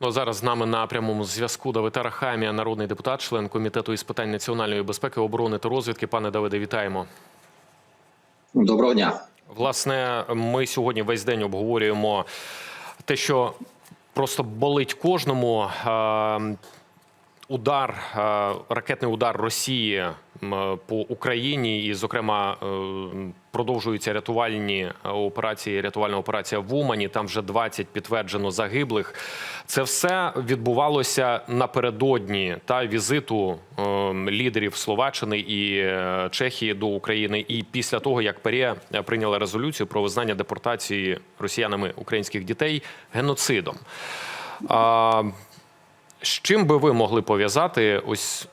Ну, зараз з нами на прямому зв'язку Давид Арахамія, народний депутат, член комітету із питань національної безпеки, оборони та розвідки. Пане Давиде, вітаємо. Доброго дня. Власне, ми сьогодні весь день обговорюємо те, що просто болить кожному. Е, Удар, е, ракетний удар Росії по Україні, і, зокрема, е, продовжуються рятувальні операції. Рятувальна операція в Умані. Там вже 20 підтверджено загиблих. Це все відбувалося напередодні та візиту е, лідерів Словаччини і е, Чехії до України. І після того, як ПАРЄ прийняла резолюцію про визнання депортації росіянами українських дітей геноцидом. З чим би ви могли пов'язати ось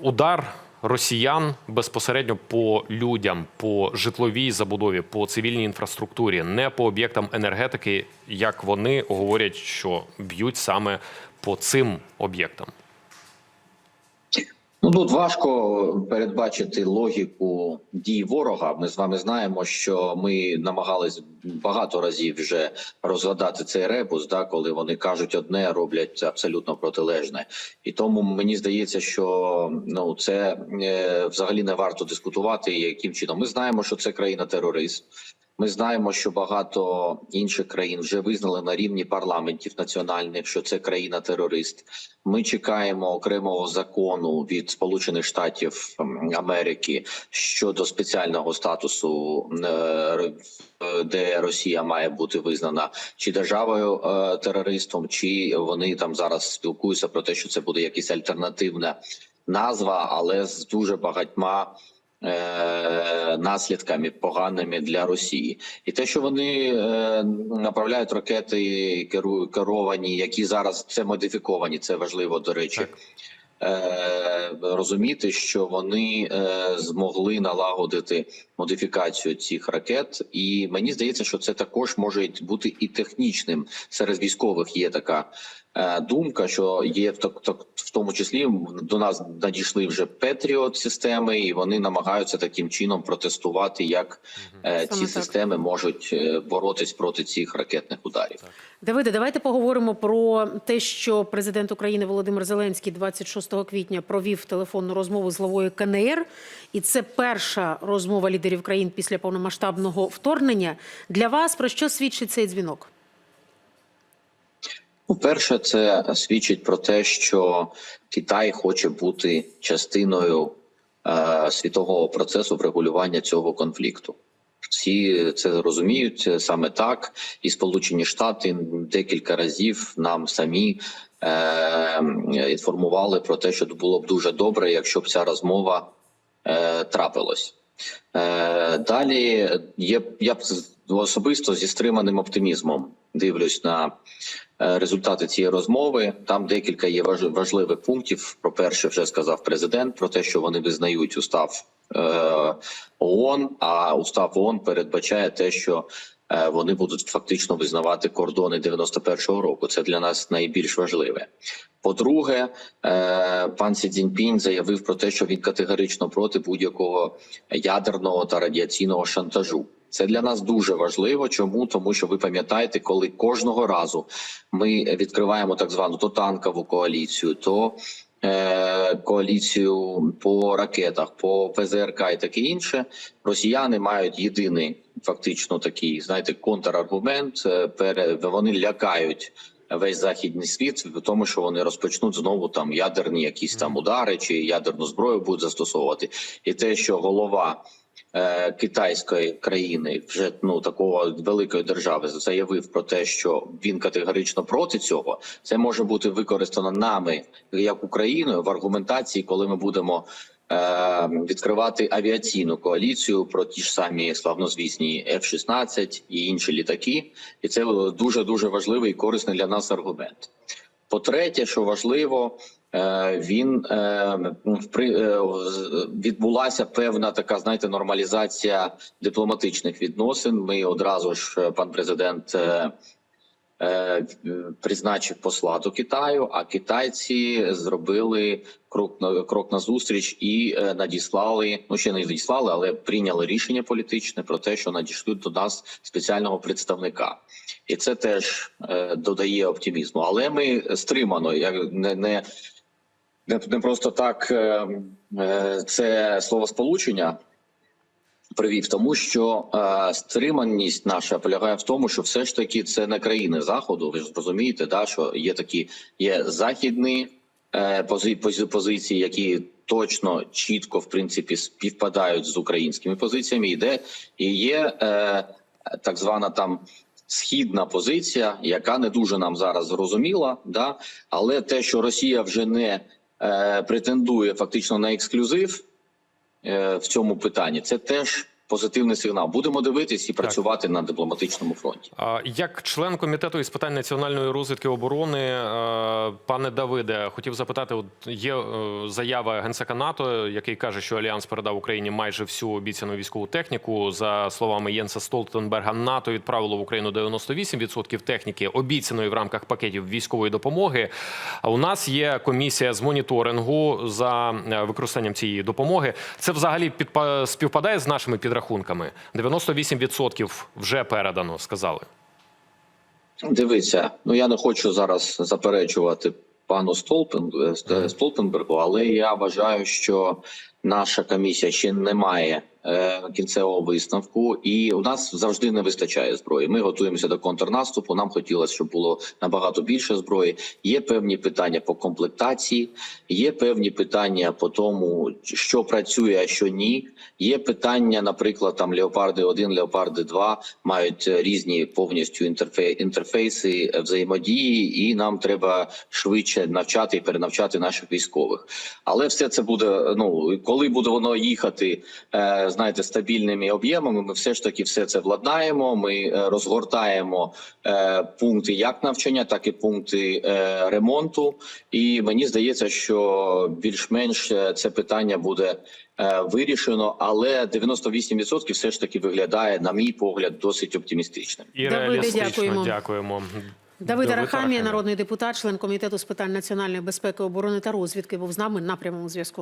удар росіян безпосередньо по людям, по житловій забудові, по цивільній інфраструктурі, не по об'єктам енергетики, як вони говорять, що б'ють саме по цим об'єктам? Ну тут важко передбачити логіку дій ворога. Ми з вами знаємо, що ми намагались багато разів вже розгадати цей ребус, да, коли вони кажуть одне, роблять абсолютно протилежне. І тому мені здається, що ну це е, взагалі не варто дискутувати, яким чином. Ми знаємо, що це країна терорист. Ми знаємо, що багато інших країн вже визнали на рівні парламентів національних, що це країна-терорист. Ми чекаємо окремого закону від Сполучених Штатів ем, Америки щодо спеціального статусу, е, де Росія має бути визнана чи державою е, терористом, чи вони там зараз спілкуються про те, що це буде якась альтернативна назва, але з дуже багатьма наслідками поганими для Росії, і те, що вони е, направляють ракети керовані, які зараз це модифіковані, це важливо до речі. Так. Е, розуміти, що вони е, змогли налагодити модифікацію цих ракет, і мені здається, що це також може бути і технічним. Серед військових є така е, думка, що є в так- так- в тому числі до нас надійшли вже Петріот системи, і вони намагаються таким чином протестувати, як е, ці Саме так. системи можуть е, боротись проти цих ракетних ударів. Давиде, давайте поговоримо про те, що президент України Володимир Зеленський 26 квітня провів телефонну розмову з главою КНР, і це перша розмова лідерів країн після повномасштабного вторгнення. Для вас про що свідчить цей дзвінок? Ну, перше, це свідчить про те, що Китай хоче бути частиною е, світового процесу врегулювання цього конфлікту. Всі це розуміють саме так, і Сполучені Штати декілька разів нам самі е, інформували про те, що було б дуже добре, якщо б ця розмова е, трапилась. Е, далі є я б особисто зі стриманим оптимізмом дивлюсь на е, результати цієї розмови. Там декілька є важ- важливих пунктів. Про перше, вже сказав президент про те, що вони визнають устав е, ООН, а устав ООН передбачає те, що вони будуть фактично визнавати кордони 91-го року. Це для нас найбільш важливе. По-друге, е, пан Сі Цзіньпінь заявив про те, що він категорично проти будь-якого ядерного та радіаційного шантажу. Це для нас дуже важливо. Чому тому, що ви пам'ятаєте, коли кожного разу ми відкриваємо так звану то танкову коаліцію, то е, коаліцію по ракетах, по ПЗРК і таке інше, росіяни мають єдиний фактично такий, знаєте, контраргумент. е, вони лякають весь західний світ в тому, що вони розпочнуть знову там ядерні якісь там удари чи ядерну зброю будуть застосовувати, і те, що голова е, китайської країни, вже ну такого великої держави, заявив про те, що він категорично проти цього, це може бути використано нами як Україною в аргументації, коли ми будемо. е, Відкривати авіаційну коаліцію про ті ж самі славнозвісні F-16 і інші літаки, і це дуже дуже важливий і корисний для нас аргумент. По-третє, що важливо, е, він е, впри- е, відбулася певна така, знаєте, нормалізація дипломатичних відносин. Ми одразу ж е, пан президент. е, е, Призначив посла до Китаю, а китайці зробили крок на крок назустріч і е, надіслали. Ну ще не надіслали, але прийняли рішення політичне про те, що надішлють до нас спеціального представника. і це теж е, додає оптимізму. Але ми стримано, як не, не, не, просто так е, е, це словосполучення привів, тому що е, стриманість наша полягає в тому, що все ж таки це не країни заходу. Ви ж розумієте, да що є такі є західні пози, пози, позиції, які точно чітко в принципі співпадають з українськими позиціями. Іде і є так звана там. Східна позиція, яка не дуже нам зараз зрозуміла, да але те, що Росія вже не претендує фактично на ексклюзив, е, в цьому питанні. Це теж позитивний сигнал. Будемо дивитись і працювати на дипломатичному фронті. А, Як член комітету із питань національної розвідки оборони, е, пане Давиде, хотів запитати: от є е, заява генсека НАТО, який каже, що альянс передав Україні майже всю обіцяну військову техніку. За словами Єнса Столтенберга, НАТО відправило в Україну 98% техніки, обіцяної в рамках пакетів військової допомоги. А у нас є комісія з моніторингу за е, використанням цієї допомоги. Це взагалі підпа- співпадає з нашими підрахунками. 98% вже передано, сказали. Дивіться, ну я не хочу зараз заперечувати пану Столпен е, Столтенбергу, але я вважаю, що наша комісія ще не має е, кінцевого висновку, і у нас завжди не вистачає зброї. Ми готуємося до контрнаступу. Нам хотілося, щоб було набагато більше зброї. Є певні питання по комплектації, є певні питання по тому, що працює, а що ні. Є питання, наприклад, там Леопарди 1 Леопарди 2 мають е, різні повністю інтерфе- інтерфейси е, взаємодії, і нам треба швидше навчати і перенавчати наших військових. Але все це буде ну коли буде воно їхати, е, знаєте, стабільними об'ємами. Ми все ж таки все це владнаємо. Ми е, розгортаємо е, пункти як навчання, так і пункти е, ремонту. І мені здається, що більш-менш це питання буде е, вирішено, але 98% все ж таки виглядає, на мій погляд, досить оптимістичним. І реалістично дякуємо. дякуємо. Давид Давид Арахамія. народний депутат, член комітету з питань національної безпеки, оборони та розвідки, був з нами на прямому зв'язку.